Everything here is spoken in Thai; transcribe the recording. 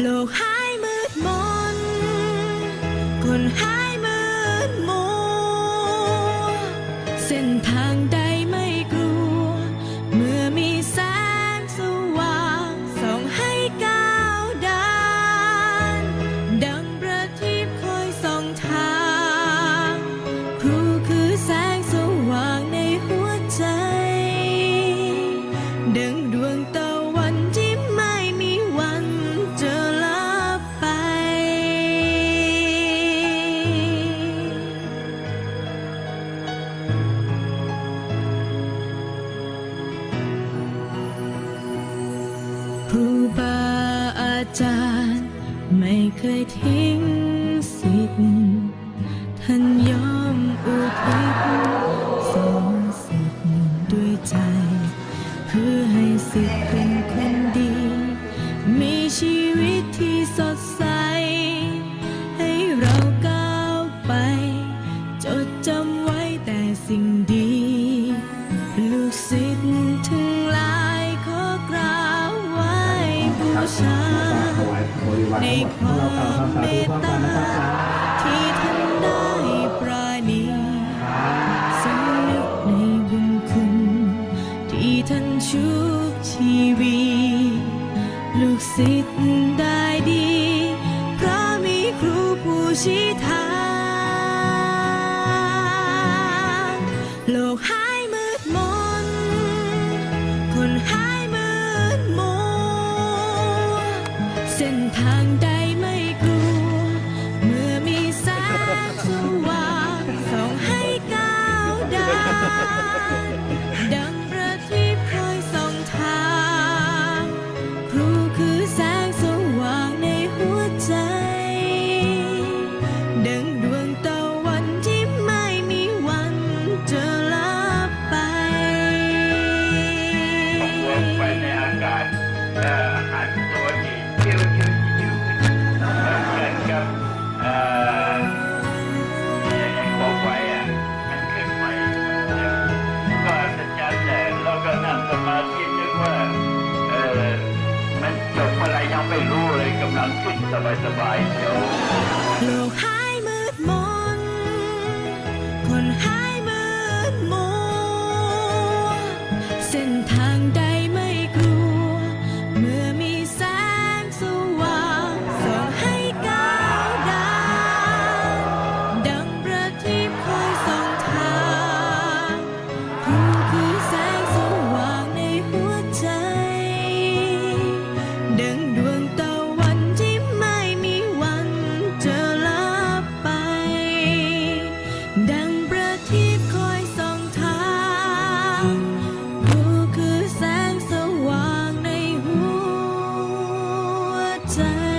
โจารย์ ไม่เคยทิ้งสิทธิ์ท่านยอมอุทิศสอนสิทธิ์ด้วยใจ เพื่อให้สิทธิ์เป็นคนดี มีชีวิตที่สดใส ให้เราก้าวไป จดจำไว้แต่สิ่งดี ลูกศิษย์ทั้งหลาย บูชาถวายบริวารในทั้งหมดคพวกเรากล่าวคำสาวามเมธุตพร้อมกัตานนะครับที่ท่านได้ปราณีสำนึกในบุญคุณ ที่ท่านชุบชีวีลูกศิษย์ได้ดีเพราะมีครูผู้ชี้ทาง โลกหายมืดมนคนหา ทางใดไม่กลัว เมื่อมีแสงสว่างส่องให้ก้าวเดินดังประทีปคอยส่องทาง ครูคือแสงสว่างในหัวใจ ดังดวงตะวันที่ไม่มีวันจะลับไป ลงไปในอากาศเอ่อหันตัวที่ยิ้วยิ้ว เหมือนกับเอ่อไอ้โคมไฟอะมันขึ้นไปก็อัศจรรย์แต่เราก็นั่งสมาธินึกว่าเออมันจบเมื่อไรยังไม่รู้เลยกำลังขึ้นสบายๆเดี๋ยว 在